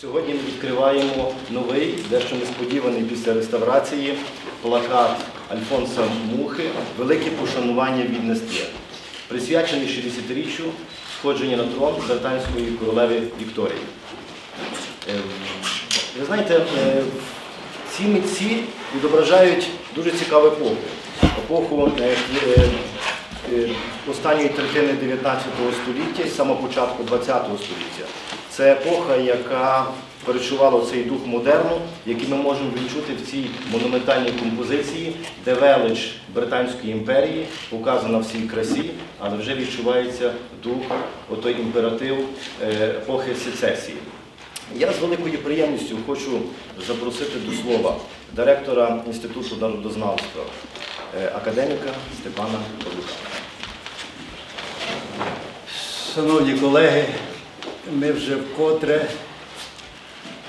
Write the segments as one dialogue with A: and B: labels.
A: Сьогодні ми відкриваємо новий, дещо несподіваний після реставрації плакат Альфонса Мухи Велике пошанування від Нестле, присвячений 60-річчю сходження на трон британської королеви Вікторії. Е, Ви знаєте, е, ці митці відображають дуже цікаву епоху. Епоху е, останньої третини 19 століття і самого початку 20 століття. Це епоха, яка перечувала цей дух модерну, який ми можемо відчути в цій монументальній композиції, де велич Британської імперії показана в всій красі, але вже відчувається дух, отой імператив е, епохи сецесії. Я з великою приємністю хочу запросити до слова директора Інституту народознавства, е, академіка Степана Павлюка.
B: Шановні колеги, ми вже вкотре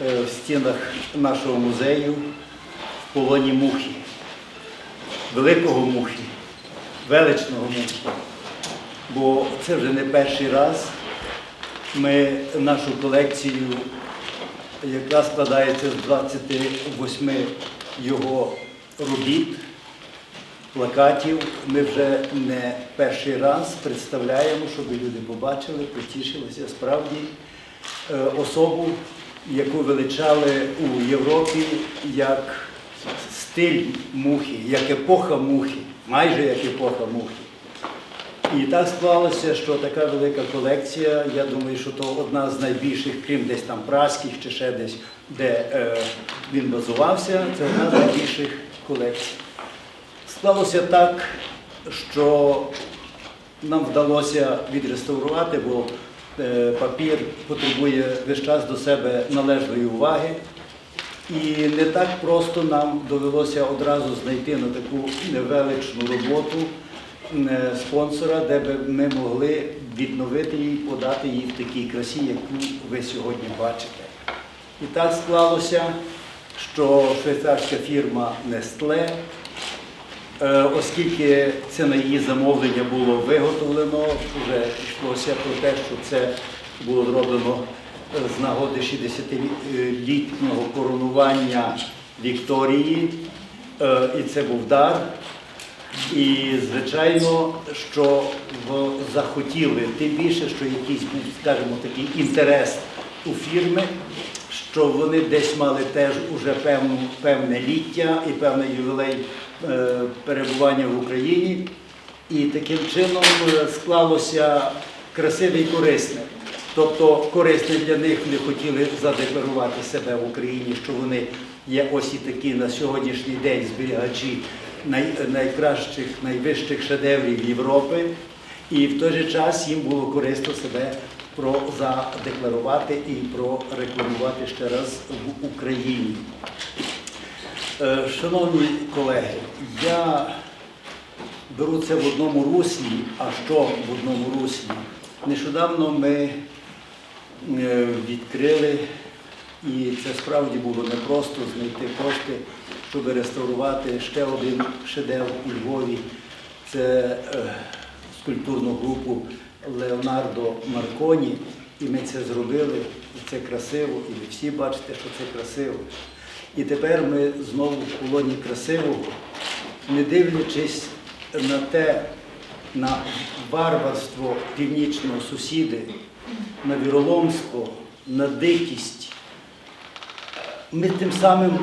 B: е, в стінах нашого музею в полоні мухи, великого мухи, величного мухи. Бо це вже не перший раз. Ми нашу колекцію, яка складається з 28 його робіт, плакатів ми вже не перший раз представляємо, щоб люди побачили, потішилися справді е, особу, яку величали у Європі як стиль мухи, як епоха мухи, майже як епоха мухи. І так склалося, що така велика колекція, я думаю, що то одна з найбільших, крім десь там праських чи ще десь, де е, він базувався, це одна з найбільших колекцій. Склалося так, що нам вдалося відреставрувати, бо е, папір потребує весь час до себе належної уваги. І не так просто нам довелося одразу знайти на таку невеличну роботу е, спонсора, де би ми могли відновити її, подати її в такій красі, яку ви сьогодні бачите. І так склалося, що швейцарська фірма Nestlé Е, Оскільки це на її замовлення було виготовлено, вже йшлося про те, що це було зроблено е, з нагоди 60-літнього коронування Вікторії, Е, і це був дар. І, звичайно, що захотіли, тим більше, що якийсь був, скажімо, такий інтерес у фірми, що вони десь мали теж уже певну, певне ліття і певний ювілей е, перебування в Україні. І таким чином е, склалося красиве і корисне. Тобто корисне для них вони хотіли задекларувати себе в Україні, що вони є ось і такі на сьогоднішній день зберігачі най- найкращих, найвищих шедеврів Європи. І в той же час їм було корисно себе про задекларувати і прорекламувати ще раз в Україні. Е, Шановні колеги, я беру це в одному руслі, а що в одному руслі? Нещодавно ми е, відкрили, і це справді було непросто знайти кошти, щоб реставрувати ще один шедевр у Львові. Це е, скульптурну групу Леонардо Марконі. І ми це зробили, і це красиво, і ви всі бачите, що це красиво. І тепер ми знову в полоні красивого, не дивлячись на те, на варварство північного сусіди, на віроломство, на дикість, ми тим самим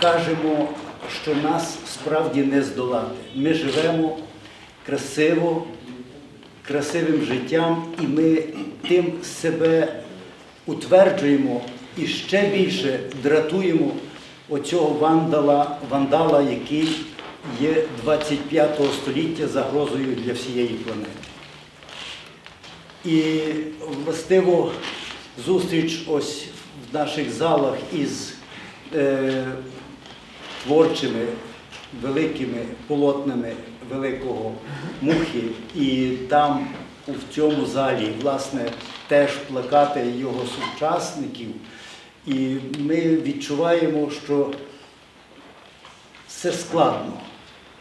B: кажемо, що нас справді не здолати. Ми живемо красиво, красивим життям, і ми тим себе утверджуємо і ще більше дратуємо оцього вандала, вандала, який є 25 століття загрозою для всієї планети. І властиво зустріч ось в наших залах із е, творчими великими полотнами великого мухи, і там в цьому залі, власне, теж плакати його сучасників. І ми відчуваємо, що це складно.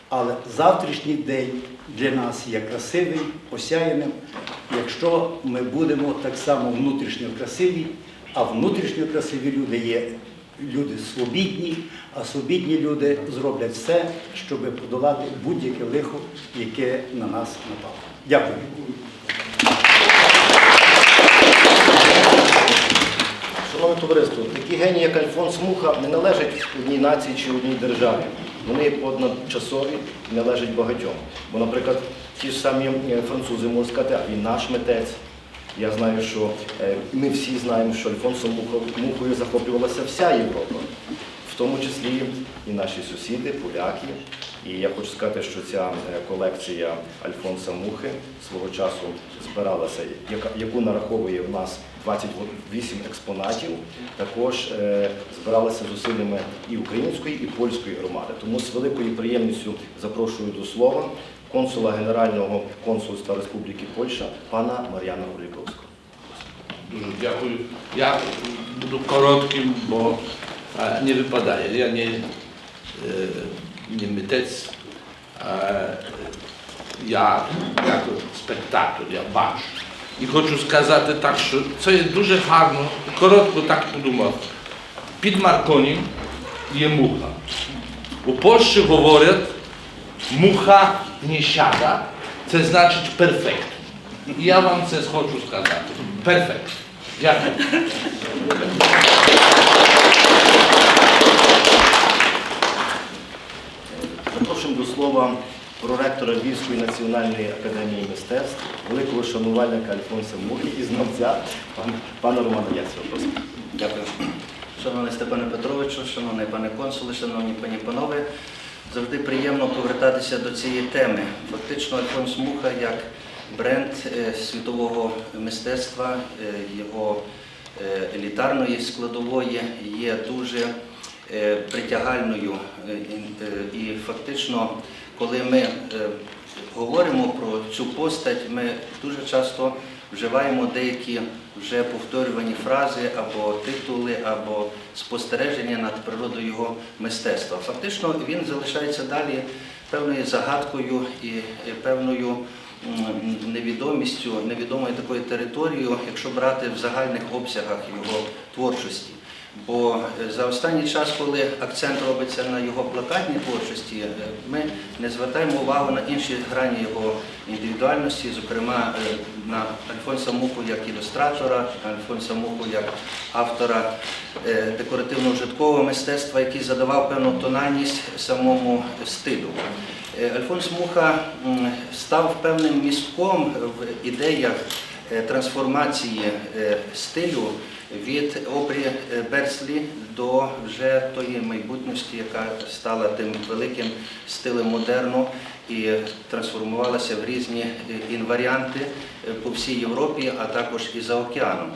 B: Але завтрашній день для нас є красивим, осяяним, якщо ми будемо так само внутрішньо красиві, А внутрішньо красиві люди є люди свобідні, а свобідні люди зроблять все, щоб подолати будь-яке лихо, яке на нас напало. Дякую.
A: Шановне товариство, такі генії, як Альфонс Муха, не належать одній нації чи одній державі. Вони одночасові і належать багатьом. Бо, наприклад, ті ж самі е, французи можуть сказати, а він наш митець. Я знаю, що е, ми всі знаємо, що Альфонсом Мухою захоплювалася вся Європа, тому числі і наші сусіди, поляки. І я хочу сказати, що ця е, колекція Альфонса Мухи свого часу збиралася, яку нараховує в нас 28 експонатів, також е, збиралася зусиллями і української, і польської громади. Тому з великою приємністю запрошую до слова консула Генерального консульства Республіки Польща пана Мар'яна Куліковського.
C: Дуже дякую. Я буду коротким, бо е, не випадає. Я не, е, не митець, е, я як спектатор, я бачу. І хочу сказати так, що це є дуже гарно, коротко так подумав. Під Марконім є муха. У Польщі говорять, муха не сяда, це значить перфект. І я вам це хочу сказати. Перфект. Дякую.
A: Слова проректора Львівської національної академії мистецтв, великого шанувальника Альфонса Мухи і знавця пан- пана Романа. Просимо.
D: Дякую. Шановний Степане Петровичу, шановний пане консуле, шановні пані панове, завжди приємно повертатися до цієї теми. Фактично, Альфонс Муха як бренд е, світового мистецтва, е, його е, елітарної складової є дуже притягальною. І фактично, коли ми е, говоримо про цю постать, ми дуже часто вживаємо деякі вже повторювані фрази або титули, або спостереження над природою його мистецтва. Фактично він залишається далі певною загадкою і певною невідомістю, невідомою такою територією, якщо брати в загальних обсягах його творчості. Бо е, за останній час, коли акцент робиться на його плакатній творчості, е, ми не звертаємо увагу на інші грані його індивідуальності, зокрема е, на Альфонса Муху як ілюстратора, Альфонса Муху як автора декоративно-житкового мистецтва, який задавав певну тональність самому стилю. Альфонс Муха став певним містком в ідеях трансформації стилю від Обрі е, Берслі до вже тої майбутності, яка стала тим великим стилем модерну і трансформувалася в різні е, інваріанти е, по всій Європі, а також і за океаном.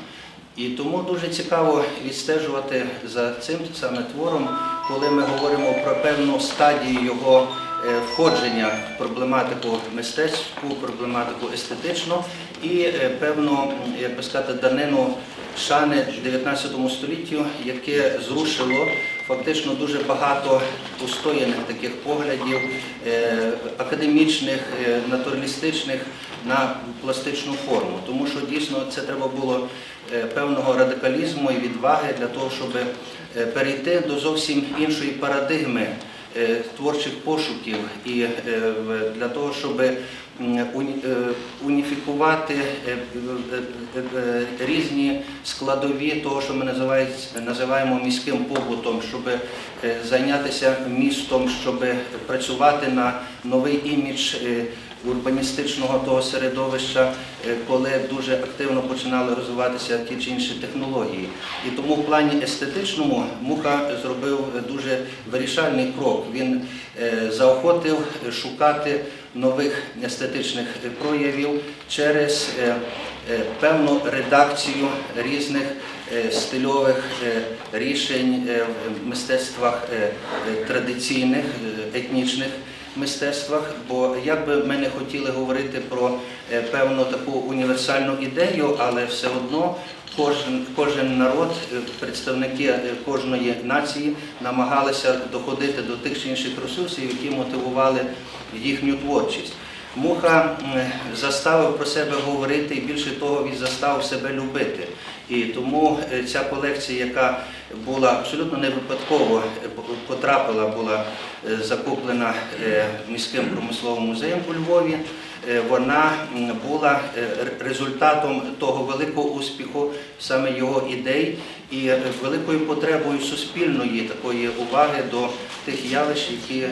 D: І тому дуже цікаво відстежувати за цим саме твором, коли ми говоримо про певну стадію його входження в проблематику мистецьку, проблематику естетичну і певну, як би сказати, данину шани 19 століттю, яке зрушило фактично дуже багато устояних таких поглядів, е, академічних, е, натуралістичних на пластичну форму. Тому що дійсно це треба було е, певного радикалізму і відваги для того, щоб перейти до зовсім іншої парадигми творчих пошуків і е, для того, щоб е, уніфікувати е, е, е, е, різні складові того, що ми називаємо міським побутом, щоб е, зайнятися містом, щоб працювати на новий імідж е, урбаністичного того середовища, е, коли дуже активно починали розвиватися ті чи інші технології. І тому в плані естетичному Муха зробив дуже вирішальний крок. Він е, заохотив шукати нових естетичних проявів через е, е, певну редакцію різних е, стильових е, рішень е, в мистецтвах е, е, традиційних, е, етнічних мистецтвах, бо як би ми не хотіли говорити про е, певну таку універсальну ідею, але все одно кожен, кожен народ, е, представники е, кожної нації намагалися доходити до тих чи інших ресурсів, які мотивували їхню творчість. Муха заставив про себе говорити і більше того, він заставив себе любити. І тому е, ця колекція, яка була абсолютно не випадково е, потрапила, була е, закуплена міським промисловим музеєм у Львові. Вона була результатом того великого успіху саме його ідей і великою потребою суспільної такої уваги до тих явищ, які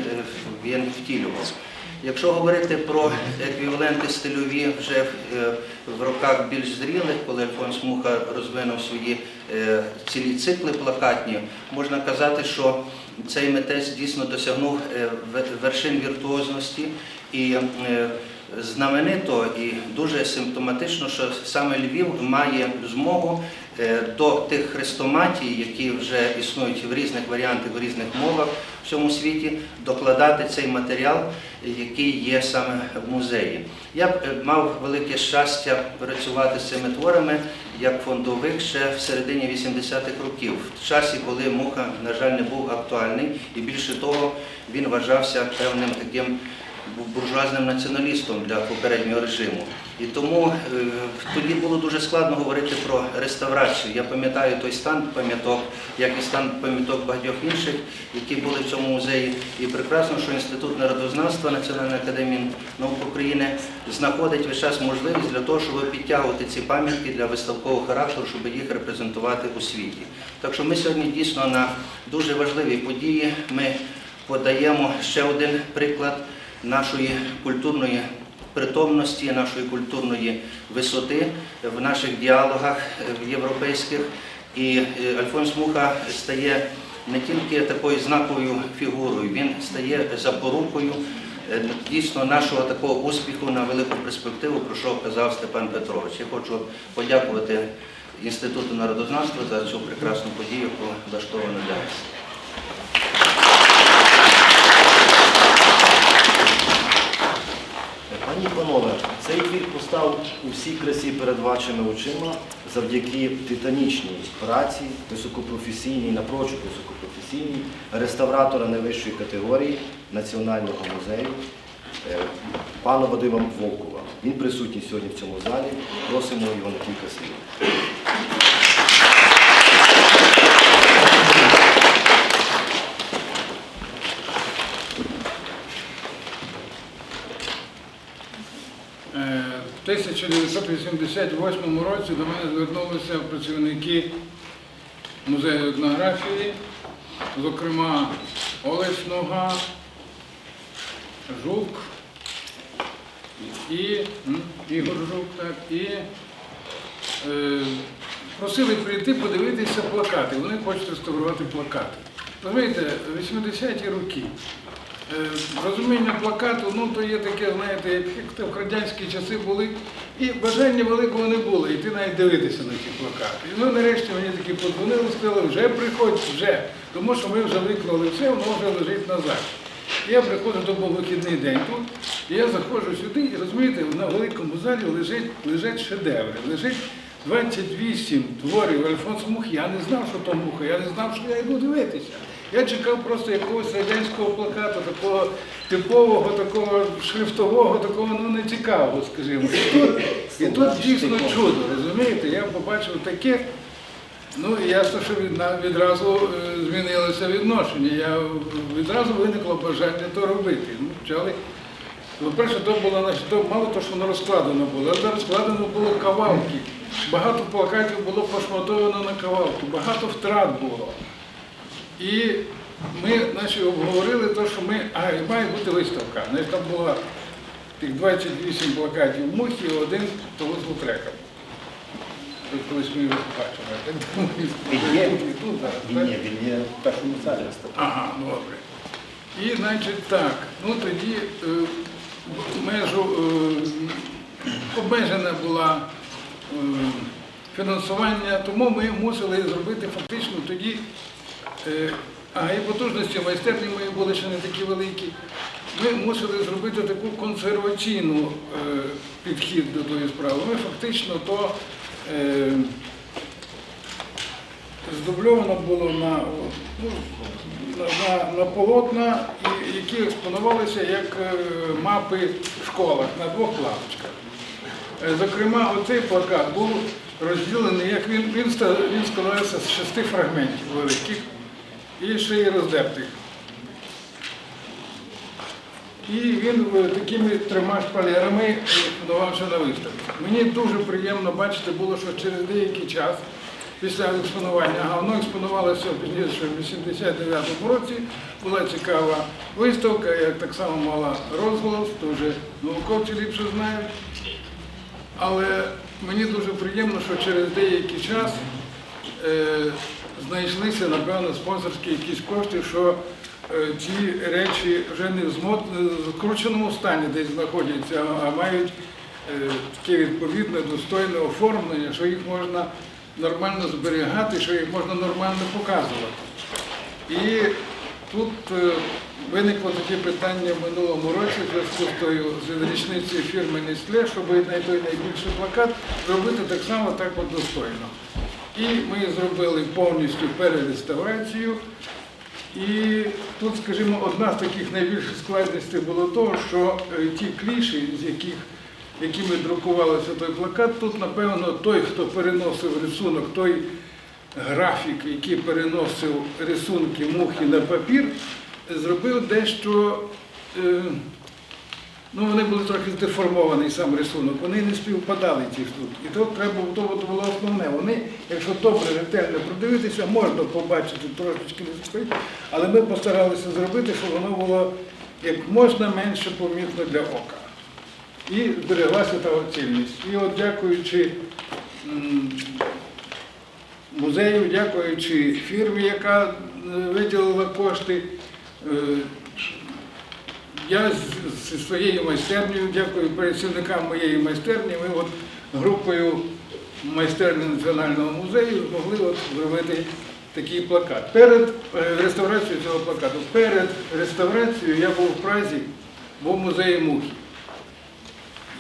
D: він втілював. Якщо говорити про еквіваленти стильові вже е, в роках більш зрілих, коли Альфонс Муха розвинув свої е, цілі цикли плакатні, можна казати, що цей митець дійсно досягнув е, вершин віртуозності. І знаменито і дуже симптоматично, що саме Львів має змогу до тих хрестоматій, які вже існують в різних варіантах, в різних мовах в всьому світі, докладати цей матеріал, який є саме в музеї. Я б е, мав велике щастя працювати з цими творами як фондовик ще в середині 80-х років, в часі, коли муха, на жаль, не був актуальний, і більше того, він вважався певним таким буржуазним націоналістом для попереднього режиму. І тому е, тоді було дуже складно говорити про реставрацію. Я пам'ятаю той стан пам'яток, як і стан пам'яток багатьох інших, які були в цьому музеї. І прекрасно, що Інститут народознавства Національної академії наук України знаходить весь час можливість для того, щоб підтягувати ці пам'ятки для виставкового характеру, щоб їх репрезентувати у світі. Так що ми сьогодні дійсно на дуже важливій події. Ми подаємо ще один приклад нашої культурної притомності, нашої культурної висоти в наших діалогах е, європейських. І е, Альфонс Муха стає не тільки такою знаковою фігурою, він стає запорукою е, дійсно нашого такого успіху на велику перспективу, про що казав Степан Петрович. Я хочу подякувати Інституту народознавства за цю прекрасну подію, яку влаштовано для нас.
A: Пані панове, цей твір постав у всій красі перед вашими очима завдяки титанічній праці, високопрофесійній, напрочуд високопрофесійній реставратора найвищої категорії Національного музею е, пана Вадима Волкова. Він присутній сьогодні в цьому залі. Просимо його на кілька слів.
E: Е, В 1988 році до мене звернулися працівники музею етнографії, зокрема Олесь Нога, Жук і Ігор Жук, так, і е, просили прийти подивитися плакати. Вони хочуть реставрувати плакати. Розумієте, 80-ті роки. Е, Розуміння плакату, ну то є таке, знаєте, як, в радянські часи були, і бажання великого не було, йти навіть дивитися на ті плакати. І ну нарешті мені таки подзвонили, сказали, вже приходь, вже, тому що ми вже виклали все, воно вже лежить назад. Я приходжу, був вихідний день тут, і я заходжу сюди, і розумієте, на великому залі лежить, лежать шедеври, лежить 28 творів Альфонс Мух. Я не знав, що то муха, я не знав, що я йду дивитися. Я чекав просто якогось радянського плакату, такого типового, такого шрифтового, такого ну не цікавого, скажімо. І тут, і тут дійсно чудо, розумієте? Я побачив таке. Ну, і ясно, що від- відразу е, змінилося відношення. Я відразу виникло бажання то робити. Ну, почали. По-перше, то було то мало того, що воно розкладено було, але розкладено було кавалки. Багато плакатів було пошматовано на кавалки, багато втрат було. І ми значить, обговорили те, що ми, а і має бути виставка. Значить, там було тих 28 плакатів мухи і один того з Лутрека. Ви колись ми його.
B: Він є? Він є, він є в першому залі.
E: Ага, добре. І, значить, так, ну тоді е, межу, е, обмежена була е, фінансування, тому ми мусили зробити фактично тоді, а і потужності майстерні мої були ще не такі великі. Ми мусили зробити таку консерваційну е, підхід до тої справи. Ми фактично то е, здубльовано було на, ну, на, на, на полотна, які експонувалися як е, мапи в школах на двох планочках. Е, Зокрема, оцей плакат був розділений, як він, він, ста- він складається з шести фрагментів великих і ще й роздертих. І він е, такими трьома шпалерами подавався на виставку. Мені дуже приємно бачити було, що через деякий час після експонування, а воно експонувалося пізніше в 89-му році, була цікава виставка, як так само мала розголос, вже науковці ліпше знають. Але мені дуже приємно, що через деякий час е, знайшлися, напевно, спонсорські якісь кошти, що е, ці речі вже не в змо- скрученому стані десь знаходяться, а- мають е, таке відповідне достойне оформлення, що їх можна нормально зберігати, що їх можна нормально показувати. І тут е, виникло таке питання в минулому році в зв'язку з тою з річницею фірми Nestle, щоб на той найбільший плакат зробити так само так от достойно. І ми зробили повністю перереставрацію. І тут, скажімо, одна з таких найбільших складностей було того, що е, ті кліші, з яких якими друкувався той плакат, тут, напевно, той, хто переносив рисунок, той графік, який переносив рисунки мухи на папір, зробив дещо. Ну, вони були трохи здеформований сам рисунок, вони не співпадали ці штуки. І то треба то було основне. Вони, якщо добре ретельно продивитися, можна побачити трошечки не але ми постаралися зробити, щоб воно було як можна менше помітно для ока. І збереглася та оцільність. І от дякуючи музею, дякуючи фірмі, яка е, виділила кошти, е, я зі своєю майстернею, дякую працівникам моєї майстерні, ми от групою майстерні Національного музею змогли от зробити такий плакат. Перед е, реставрацією цього плакату, перед реставрацією я був в Празі, був в музеї мухи.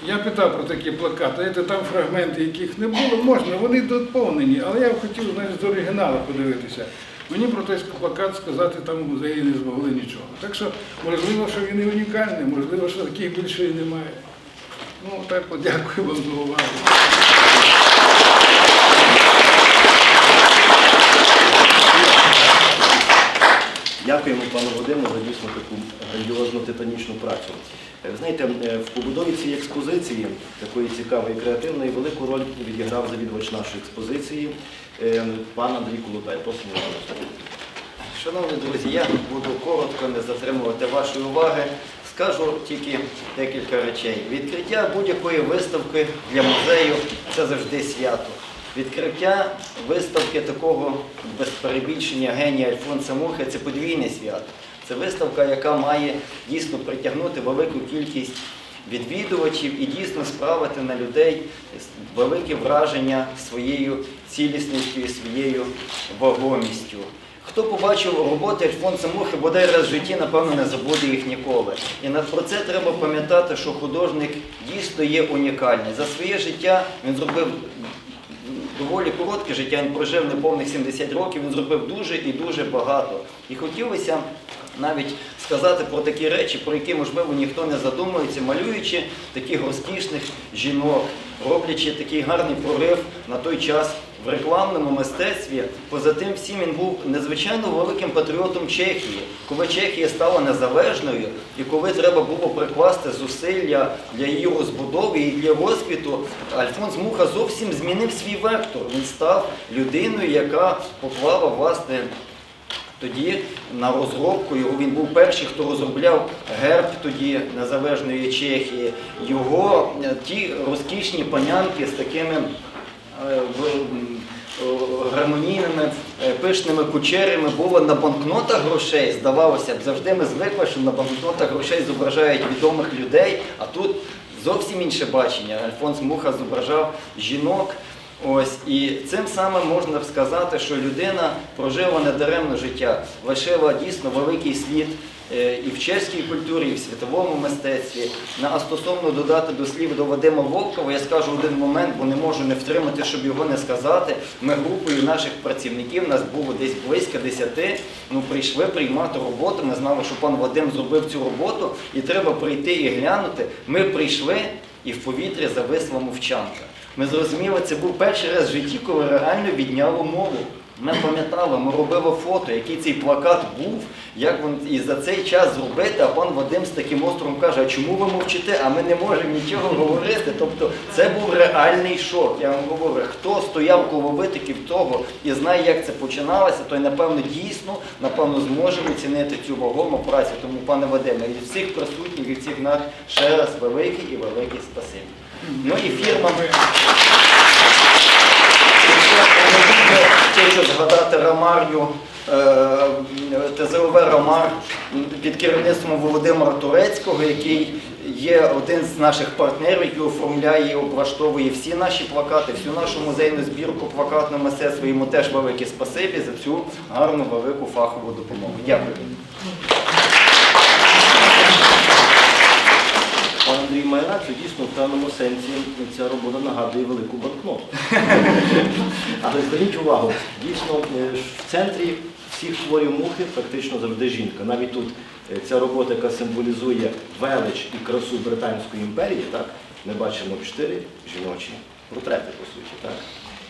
E: Я питав про такі плакати, це там фрагменти, яких не було, можна, вони доповнені, але я б хотів навіть з оригіналу подивитися. Мені про той плакат сказати там в музеї не змогли нічого. Так що, можливо, що він і унікальний, можливо, що таких більше і немає. Ну, так подякую вам за увагу.
A: Дякуємо пану Вадиму за дійсно таку грандіозну титанічну працю. Е, Ви знаєте, е, в побудові цієї експозиції, такої цікавої і креативної, велику роль відіграв завідувач нашої експозиції, е, пан Андрій Колутай. Просимо вас.
F: Шановні друзі, я буду коротко не затримувати вашої уваги. Скажу тільки декілька речей. Відкриття будь-якої виставки для музею це завжди свято. Відкриття виставки такого без перебільшення генія Альфонса Мухи це подвійне свято. Це виставка, яка має дійсно притягнути велику кількість відвідувачів і дійсно справити на людей велике враження своєю цілісністю і своєю вагомістю. Хто побачив роботи Альфонса Мухи, бодай раз в житті, напевно, не забуде їх ніколи. І на- про це треба пам'ятати, що художник дійсно є унікальний. За своє життя він зробив доволі коротке життя, він прожив неповних 70 років, він зробив дуже і дуже багато. І хотілося навіть сказати про такі речі, про які, можливо, ніхто не задумується, малюючи таких розкішних жінок, роблячи такий гарний прорив на той час в рекламному мистецтві. Поза тим всім він був надзвичайно великим патріотом Чехії, коли Чехія стала незалежною і коли треба було прикласти зусилля для її розбудови і для розквіту, Альфонс Муха зовсім змінив свій вектор. Він став людиною, яка поклала власне. Тоді на розробку його він був перший, хто розробляв герб тоді незалежної Чехії. Його е, ті розкішні панянки з такими е, е, гармонійними пишними кучерями були на банкнотах грошей. Здавалося б, завжди ми звикли, що на банкнотах грошей зображають відомих людей, а тут зовсім інше бачення. Альфонс Муха зображав жінок. Ось і цим самим можна сказати, що людина прожила недаремне життя, лишила дійсно великий слід е, і в чеській культурі, і в світовому мистецтві. На стосовно додати до слів до Вадима Волкова, я скажу один момент, бо не можу не втримати, щоб його не сказати. Ми групою наших працівників, нас було десь близько десяти. Ну прийшли приймати роботу. Ми знали, що пан Вадим зробив цю роботу, і треба прийти і глянути. Ми прийшли, і в повітрі зависла мовчанка. Ми зрозуміли, це був перший раз в житті, коли реально відняло мову. Ми пам'ятали, ми робили фото, який цей плакат був, як він і за цей час зробити, а пан Вадим з таким островом каже, а чому ви мовчите, а ми не можемо нічого говорити. Тобто це був реальний шок. Я вам говорю, хто стояв коло витоків того і знає, як це починалося, той напевно дійсно напевно зможе оцінити цю вагому працю. Тому, пане Вадиме, від всіх присутніх, від всіх нас ще раз великий і великий спасибі. Ну і фірмам. Хочу згадати Рамарню, е, ТЗОВ Рамар під керівництвом Володимира Турецького, який є один з наших партнерів, який оформляє і облаштовує всі наші плакати, всю нашу музейну збірку плакатного мистецтва. Йому теж велике спасибі за цю гарну велику фахову допомогу. Дякую.
A: Андрій має рацію, дійсно, в певному сенсі ця робота нагадує велику банкноту. Але зверніть увагу, дійсно, е, в центрі всіх творів мухи фактично завжди жінка. Навіть тут е, ця робота, яка символізує велич і красу Британської імперії, так, ми бачимо чотири жіночі портрети, по суті. Так.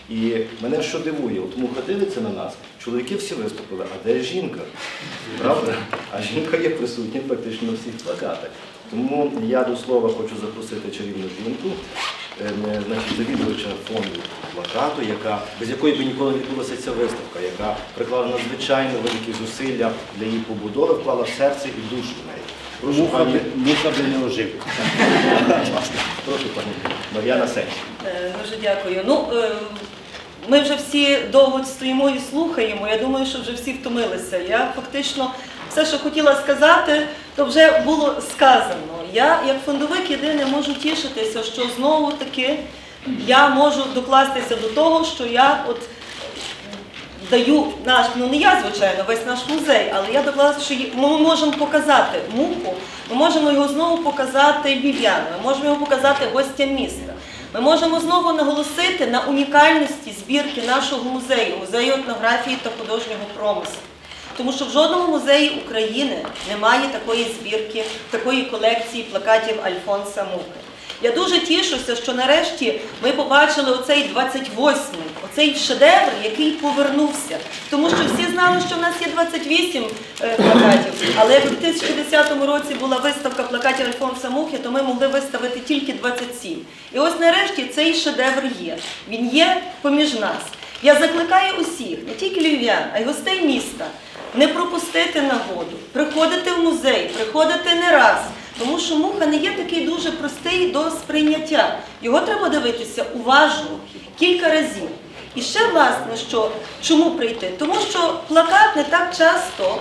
A: І мене що дивує, от муха дивиться на нас, чоловіки всі виступили, а де жінка? Правда? А жінка є присутня фактично на всіх плакатах. Тому я до слова хочу запросити чарівну жінку, е, не, значить, завідувача фонду плакату, яка, без якої б ніколи не відбулася ця виставка, яка приклала надзвичайно великі зусилля для її побудови, вклала в серце і душу в неї. Прошу,
B: Муха
A: пані,
B: би, муха би не ожив.
A: прошу, пані Мар'яна Сень.
G: Е, Дуже дякую. Ну, е, ми вже всі довго стоїмо і слухаємо. Я думаю, що вже всі втомилися. Я фактично все, що хотіла сказати, то вже було сказано. Я, як фондовик, єдине можу тішитися, що знову таки я можу докластися до того, що я от даю наш, ну не я, звичайно, весь наш музей, але я доклала, що ми можемо показати муху, ми можемо його знову показати львів'янам, ми можемо його показати гостям міста. Ми можемо знову наголосити на унікальності збірки нашого музею, музею етнографії та художнього промислу. Тому що в жодному музеї України немає такої збірки, такої колекції плакатів Альфонса Мухи. Я дуже тішуся, що нарешті ми побачили оцей 28-й, оцей шедевр, який повернувся. Тому що всі знали, що в нас є 28 е, плакатів. Але як у 2010 році була виставка плакатів Альфонса Мухи, то ми могли виставити тільки 27. І ось нарешті цей шедевр є. Він є поміж нас. Я закликаю усіх, не тільки львів'ян, а й гостей міста, не пропустити нагоду, приходити в музей, приходити не раз. Тому що муха не є такий дуже простий до сприйняття. Його треба дивитися уважно, кілька разів. І ще, власне, що чому прийти? Тому що плакат не так часто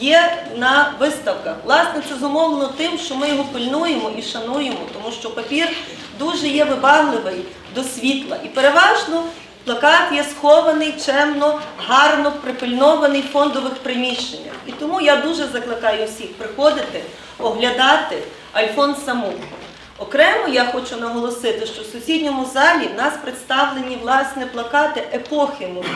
G: є на виставках. Власне, це зумовлено тим, що ми його пильнуємо і шануємо, тому що папір дуже є вибагливий до світла. І переважно плакат є схований чемно, гарно припильнований в фондових приміщеннях. І тому я дуже закликаю всіх приходити, оглядати Альфонса Муху. Окремо я хочу наголосити, що в сусідньому залі в нас представлені власне плакати епохи мухи.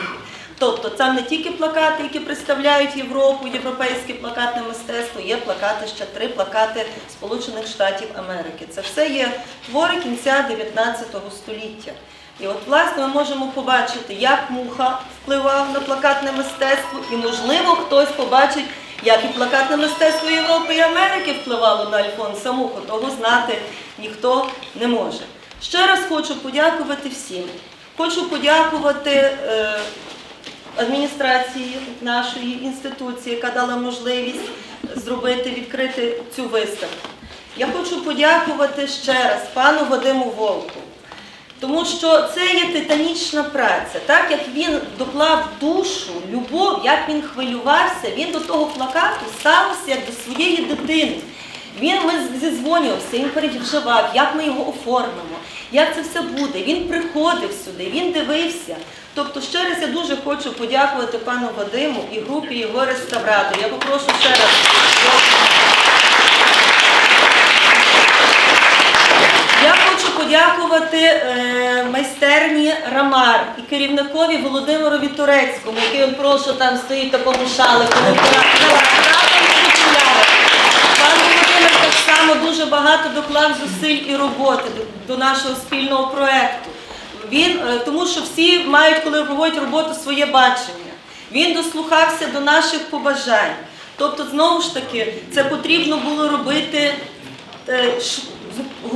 G: Тобто це не тільки плакати, які представляють Європу, європейське плакатне мистецтво, є плакати ще три плакати Сполучених Штатів Америки. Це все є твори кінця 19 століття. І от, власне, ми можемо побачити, як муха впливав на плакатне мистецтво, і, можливо, хтось побачить, як і плакатне мистецтво Європи і Америки впливало на Альфонса Муху, того знати ніхто не може. Ще раз хочу подякувати всім. Хочу подякувати е, адміністрації нашої інституції, яка дала можливість зробити, відкрити цю виставку. Я хочу подякувати ще раз пану Вадиму Волку. Тому що це є титанічна праця. Так як він доклав душу, любов, як він хвилювався, він до того плакату ставився як до своєї дитини. Він зізвонювався, він переживав, як ми його оформимо, як це все буде. Він приходив сюди, він дивився. Тобто, ще раз я дуже хочу подякувати пану Вадиму і групі його реставраторів. Я попрошу ще раз. Я хочу подякувати е, майстерні Рамар і керівникові Володимирові Турецькому, який он прошу там стоїть такому шалику. Пан Володимир так само дуже багато доклав зусиль і роботи до, нашого спільного проєкту. Він, е, тому що всі мають, коли проводять роботу, своє бачення. Він дослухався до наших побажань. Тобто, знову ж таки, це потрібно було робити.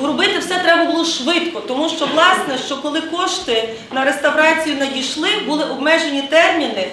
G: Робити все треба було швидко, тому що, власне, що коли кошти на реставрацію надійшли, були обмежені терміни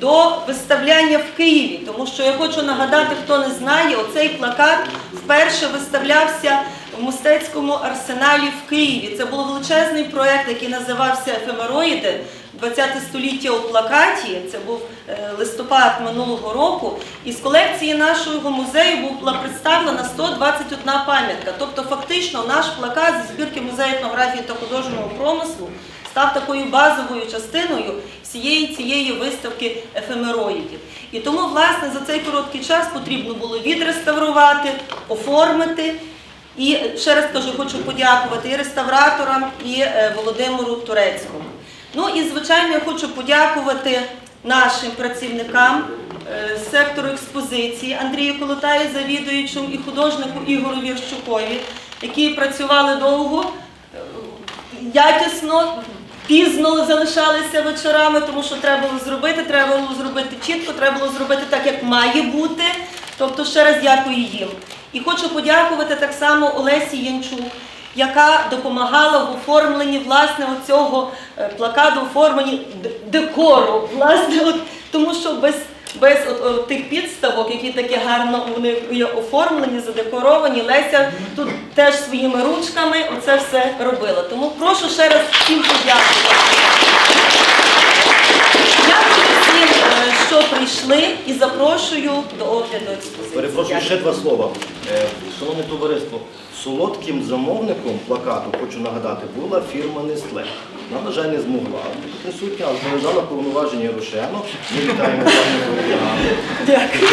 G: до виставляння в Києві. Тому що я хочу нагадати, хто не знає, оцей плакат вперше виставлявся в мистецькому арсеналі в Києві. Це був величезний проєкт, який називався Ефемероїди. 20 століття у плакаті, це був е, листопад минулого року, і з колекції нашого музею була представлена 121 пам'ятка. Тобто, фактично, наш плакат зі збірки музею етнографії та художнього промислу став такою базовою частиною всієї цієї виставки ефемероїдів. І тому, власне, за цей короткий час потрібно було відреставрувати, оформити. І ще раз кажу, хочу подякувати і реставраторам, і е, Володимиру Турецькому. Ну і звичайно, я хочу подякувати нашим працівникам е, сектору експозиції Андрію Колотаю, завідуючому і художнику Ігору Вірщукові, які працювали довго, е, якісно, пізно залишалися вечорами, тому що треба було зробити, треба було зробити чітко, треба було зробити так, як має бути. Тобто ще раз дякую їм. І хочу подякувати так само Олесі Янчук, яка допомагала в оформленні власне оцього е, плакату, оформленні декору. Власне, от, тому що без, без от, от тих підставок, які таке гарно вони є оформлені, задекоровані, Леся тут теж своїми ручками оце все робила. Тому прошу ще раз всім подякувати. Що прийшли, і запрошую до огляду експозиції.
A: Перепрошую ще два слова. Е, Шановне товариство, солодким замовником плакату, хочу нагадати, була фірма Нестле. Вона, на жаль, не змогла присутня, але передала повноваження рушено. Ми вітаємо пані
G: Дякую.